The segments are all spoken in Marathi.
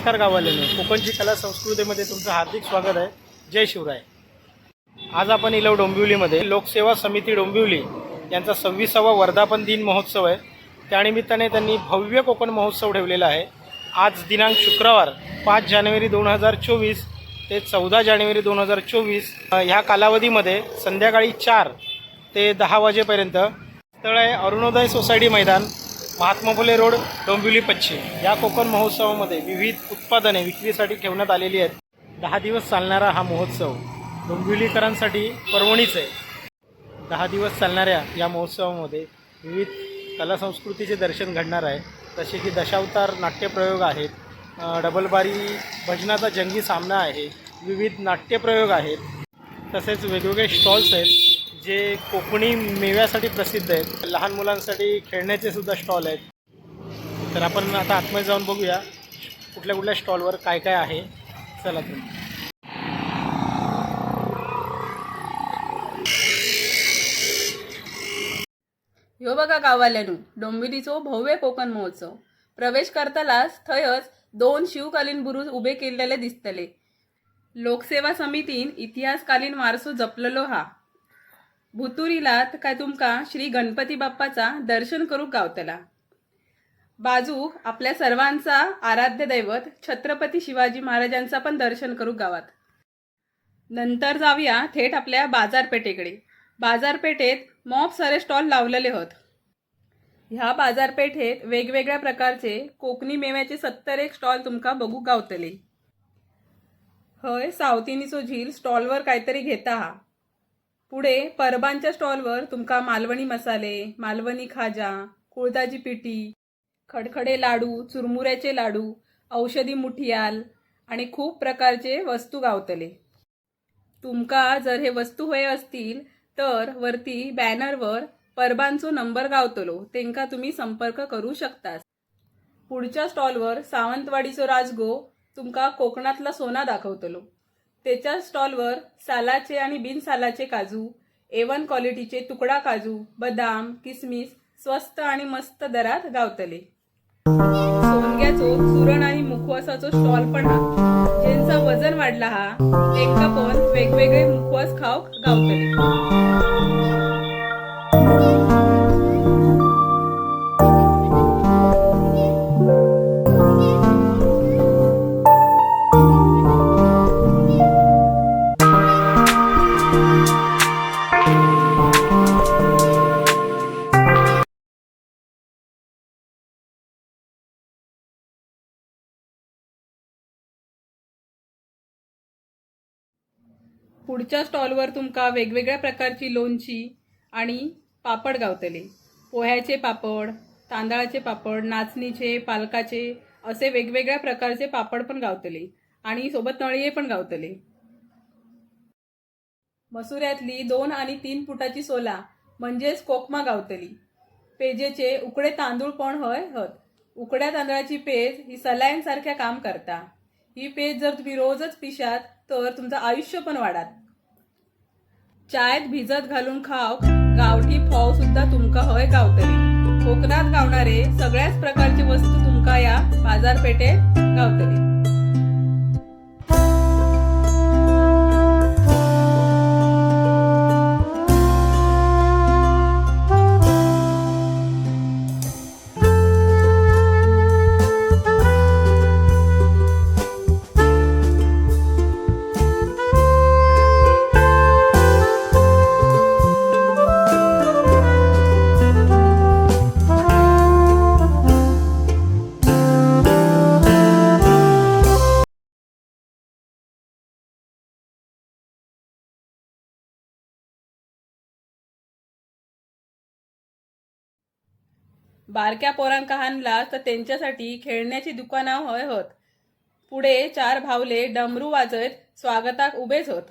नमस्कार गावाल्याने कोकणची कला संस्कृतीमध्ये तुमचं हार्दिक स्वागत आहे. जय शिवराय. आज आपण इलव डोंबिवलीमध्ये लोकसेवा समिती डोंबिवली यांचा सव्वीसावा वर्धापन दिन महोत्सव आहे. त्यानिमित्ताने त्यांनी भव्य कोकण महोत्सव ठेवलेला आहे. आज दिनांक शुक्रवार पाच जानेवारी दोन हजार चोवीस ते चौदा जानेवारी दोन हजार चोवीस ह्या कालावधीमध्ये संध्याकाळी चार ते दहा वाजेपर्यंत स्थळ आहे अरुणोदय सोसायटी मैदान. महात्मा फुले रोड डोंबिवली पश्चिम. या कोकण महोत्सवामध्ये विविध उत्पादने विक्रीसाठी ठेवण्यात आलेली आहेत. दहा दिवस चालणारा हा महोत्सव डोंबिवलीकरांसाठी पर्वणीच आहे. दहा दिवस चालणाऱ्या या महोत्सवामध्ये विविध कला संस्कृतीचे दर्शन घडणार आहे. जसे की दशावतार नाट्यप्रयोग आहेत. डबलबारी भजनाचा जंगी सामना आहे. विविध नाट्यप्रयोग आहेत. तसेच वेगवेगळे स्टॉल्स आहेत. जे कोकणी मेव्यासाठी प्रसिद्ध आहेत लहान मुलांसाठी खेळण्याचे सुद्धा स्टॉल आहेत. तर आपण आता आतमध्ये जाऊन बघूया कुठल्या कुठल्या स्टॉलवर काय काय आहे. चला तुम्ही ह्यो बघा गावाल्यानू डोंबिवलीचो भव्य कोकण महोत्सव. प्रवेश करतानाच थंयच दोन शिवकालीन बुरुज उभे केलेले दिसतले. लोकसेवा समितीन इतिहासकालीन वारसो जपलेलो हा. भुतुरीलात काय तुमका श्री गणपती बाप्पाचा दर्शन करूक गावतला. बाजू आपल्या सर्वांचा आराध्य दैवत छत्रपती शिवाजी महाराजांचा पण दर्शन करू गावात. नंतर जाऊया थेट आपल्या बाजारपेठेकडे. बाजारपेठेत मॉप सारे स्टॉल लावलेले होत. ह्या बाजारपेठेत वेगवेगळ्या प्रकारचे कोकणी मेव्याचे सत्तर एक स्टॉल तुमका बघू गावतले. हय सावतिनीचो झील स्टॉलवर काहीतरी घेता हा. पुढे परबांच्या स्टॉलवर तुमका मालवणी मसाले मालवणी खाजा कुळताची पिठी खडखडे लाडू चुरमुऱ्याचे लाडू औषधी मुठियाल आणि खूप प्रकारचे वस्तू गावतले. तुमका जर हे वस्तू हवे असतील तर वरती बॅनरवर परबांचो नंबर गावतलो तेंका तुम्ही संपर्क करू शकतास. पुढच्या स्टॉलवर सावंतवाडीचो राजगो तुमका कोकणातला सोना दाखवतलो. त्याच्या स्टॉलवर सालाचे आणि बिनसालाचे काजू एवन क्वालिटीचे तुकडा काजू बदाम किसमिस स्वस्त आणि मस्त दरात गावतले. सोनग्याचो चुरण आणि मुखवासाचो स्टॉल पण हा. ज्यांचा वजन वाढला हा त्यांका पण वेगवेगळे मुखवास खाऊक गावतले. पुढच्या स्टॉलवर तुमका वेगवेगळ्या प्रकारची लोणची आणि पापड गावतले. पोह्याचे पापड तांदळाचे पापड नाचणीचे पालकाचे असे वेगवेगळ्या प्रकारचे पापड पण गावतले आणि सोबत नळीये पण गावतले. मसुऱ्यातली दोन आणि तीन फुटाची सोला म्हणजेच कोकमा गावतली. पेजेचे उकडे तांदूळ पण हय हत. उकड्या तांदळाची पेज ही सलाईन सारख्या काम करता. ही पेज जर तुम्ही रोजच पिशात तर तुमचं आयुष्य पण वाढात चायत भिजत घालून खाव गावठी फोव सुद्धा तुमका हय गावतली कोकणात गावणारे सगळ्याच प्रकारची वस्तू तुमका या बाजारपेठेत गावतली. बारक्या पोरांका हाणला तर त्यांच्यासाठी खेळण्याची दुकानं हय होत. पुढे चार भावले डमरू वाजत स्वागताक उभेच होत.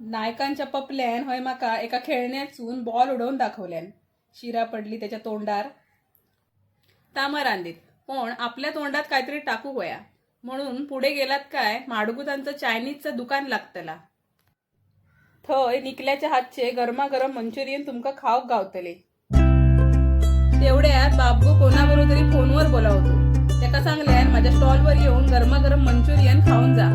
नायकांच्या पपल्यान हय म्हाका एका खेळण्याचून बॉल उडवून दाखवल्यान. शिरा पडली त्याच्या तोंडार. तामर रांदीत पण आपल्या तोंडात काहीतरी टाकू होया. म्हणून पुढे गेलात काय? माडगुतांचं चायनीजचं दुकान लागतला. थंय निकल्याच्या हातचे गरमागरम मंचुरियन तुमका खावक गावतले. तेवढ्यात बाबू कोणाबरोबर तरी फोनवर बोलावतो. त्याका सांगल्यान माझ्या स्टॉलवर येऊन गरमागरम मंचुरियन खाऊन जा.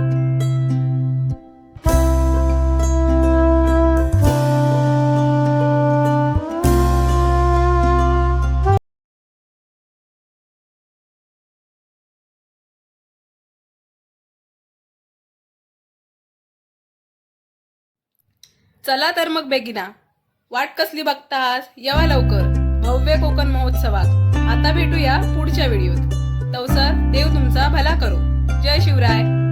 चला तर मग बेगिना. वाट कसली बघतास? येवा लवकर. भव्य कोकण महोत्सवात. आता भेटूया पुढच्या व्हिडिओत. तवसर देव तुमचा भला करो. जय शिवराय.